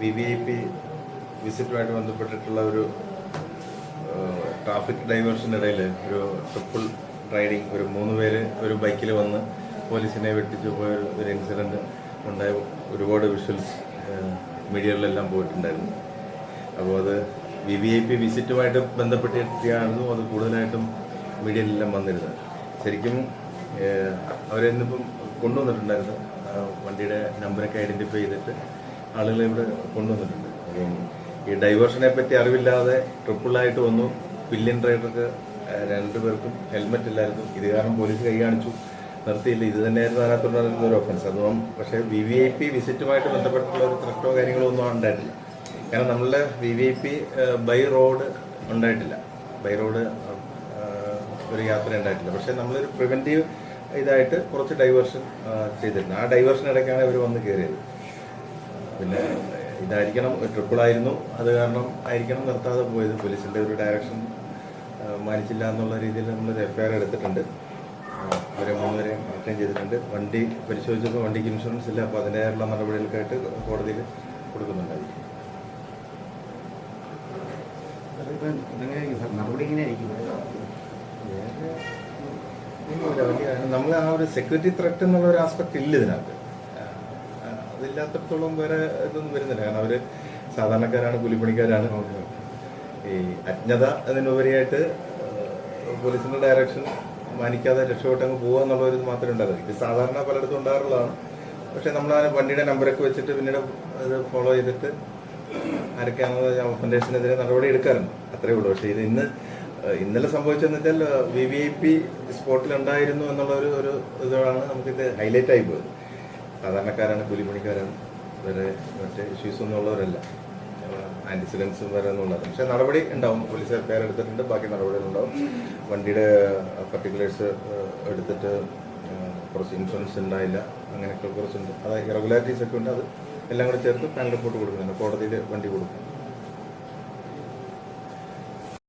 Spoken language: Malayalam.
വി വി ഐ പി വിസിറ്റുമായിട്ട് ബന്ധപ്പെട്ടിട്ടുള്ള ഒരു ട്രാഫിക് ഡൈവേഴ്സിന്റെ ഇടയിൽ ഒരു ട്രിപ്പിൾ റൈഡിങ് ഒരു മൂന്ന് പേര് ഒരു ബൈക്കിൽ വന്ന് പോലീസിനെ വെട്ടിച്ചു പോയ ഒരു ഇൻസിഡന്റ് ഉണ്ടായ ഒരുപാട് വിഷ്വൽസ് മീഡിയകളിലെല്ലാം പോയിട്ടുണ്ടായിരുന്നു. അപ്പോൾ അത് വി വി ഐ പി വിസിറ്റുമായിട്ട് ബന്ധപ്പെട്ടിട്ടായിരുന്നു അത് കൂടുതലായിട്ടും മീഡിയയിലെല്ലാം വന്നിരുന്നത്. ശരിക്കും അവരെന്നിപ്പം കൊണ്ടുവന്നിട്ടുണ്ടായിരുന്നു. വണ്ടിയുടെ നമ്പറൊക്കെ ഐഡന്റിഫൈ ചെയ്തിട്ട് ആളുകളെ ഇവിടെ കൊണ്ടുവന്നിട്ടുണ്ട്. അപ്പം ഈ ഡൈവേർഷനെ പറ്റി അറിവില്ലാതെ ട്രിപ്പിളായിട്ട് വന്നു. പില്ലിൻ ഡ്രൈവർക്ക് രണ്ടുപേർക്കും ഹെൽമെറ്റ് ഇല്ലായിരുന്നു. ഇത് കാരണം പോലീസ് കൈ കാണിച്ചു. നിർത്തിയില്ല. ഇത് തന്നെയായിരുന്നു അതിനകത്തുണ്ടായിരുന്ന ഒരു ഒഫൻസ് അതും പക്ഷേ വി വി ഐ പി വിസിറ്റുമായിട്ട് ബന്ധപ്പെട്ടുള്ള ഒരു ത്രട്ടോ കാര്യങ്ങളോ ഒന്നും ഉണ്ടായിട്ടില്ല. കാരണം നമ്മളുടെ V V I P by road ഉണ്ടായിട്ടില്ല. ബൈ റോഡ് ഒരു യാത്ര ഉണ്ടായിട്ടില്ല. പക്ഷേ നമ്മളൊരു പ്രിവെന്റീവ് ഇതായിട്ട് കുറച്ച് ഡൈവേർഷൻ ചെയ്തിരുന്നു. ആ ഡൈവേർഷൻ ഇടയ്ക്കാണ് ഇവർ വന്ന് കയറിയത് പിന്നെ ഇതായിരിക്കണം ട്രിപ്പിൾ ആയിരുന്നു. അത് കാരണം ആയിരിക്കണം നിർത്താതെ പോയത്. പോലീസിന്റെ ഒരു ഡയറക്ഷൻ മാനിച്ചില്ല എന്നുള്ള രീതിയിൽ നമ്മൾ എഫ്ഐആർ എടുത്തിട്ടുണ്ട്. അവരെ മൂന്നുപേരെ അറ്റൻഡ് ചെയ്തിട്ടുണ്ട്. വണ്ടി പരിശോധിച്ചപ്പോൾ വണ്ടിക്ക് ഇൻഷുറൻസ് ഇല്ല. അപ്പോൾ അതിന്റെതായുള്ള നടപടികൾക്കായിട്ട് കോടതിയിൽ കൊടുക്കുന്നുണ്ടായിരിക്കും. നമ്മൾ ആ ഒരു സെക്യൂരിറ്റി ത്രെറ്റ് എന്നുള്ള ഒരു ആസ്പെക്ട് ഇല്ല ഇതിനകത്ത്. അതില്ലാത്തടത്തോളം വേറെ ഇതൊന്നും വരുന്നില്ല. കാരണം അവർ സാധാരണക്കാരാണ് കൂലിപ്പണിക്കാരാണ്. ഈ അജ്ഞത അതിനുപരിയായിട്ട് പോലീസിന്റെ ഡയറക്ഷൻ മാനിക്കാതെ രക്ഷപ്പെട്ടങ്ങ് പോകുക എന്നുള്ള ഒരു മാത്രമേ ഉണ്ടാകും ഇത് സാധാരണ പലയിടത്തും ഉണ്ടാകാറുള്ളതാണ്. പക്ഷെ നമ്മൾ ആ വണ്ടിയുടെ നമ്പറൊക്കെ വെച്ചിട്ട് പിന്നീട് അത് ഫോളോ ചെയ്തിട്ട് ആരൊക്കെയാണെന്ന് ഫൗണ്ടേഷനെതിരെ നടപടി എടുക്കാറുണ്ട്. അത്രേ ഉള്ളൂ. പക്ഷേ ഇത് ഇന്ന് ഇന്നലെ സംഭവിച്ചതെന്ന് വെച്ചാൽ വി വി ഐ പി സ്പോട്ടിൽ ഉണ്ടായിരുന്നു എന്നുള്ള ഒരു ഒരു ഇതാണ് നമുക്കിത് ഹൈലൈറ്റ് ആയി പോയത്. സാധാരണക്കാരാണ് കൂലിപ്പണിക്കാരാണ്. വരെ മറ്റേ ഇഷ്യൂസ് ഒന്നും ഉള്ളവരല്ല. ആന്റിസിഡൻസും വരെ ഒന്നുള്ളത് പക്ഷെ നടപടി ഉണ്ടാവും. പോലീസ് എഫ്ഐആർ എടുത്തിട്ടുണ്ട്. ബാക്കി നടപടികളുണ്ടാവും വണ്ടിയുടെ പർട്ടിക്കുലേഴ്സ് എടുത്തിട്ട് കുറച്ച് ഇൻഷുറൻസ് ഉണ്ടായില്ല. അങ്ങനെയൊക്കെ കുറച്ചുണ്ട്. അത് ഇറഗുലാരിറ്റീസ് ഒക്കെ ഉണ്ട്. അത് എല്ലാം കൂടെ ചേർത്ത് പാനൽ റിപ്പോർട്ട് കൊടുക്കുന്നുണ്ട്. കോടതിയിൽ വണ്ടി കൊടുക്കും.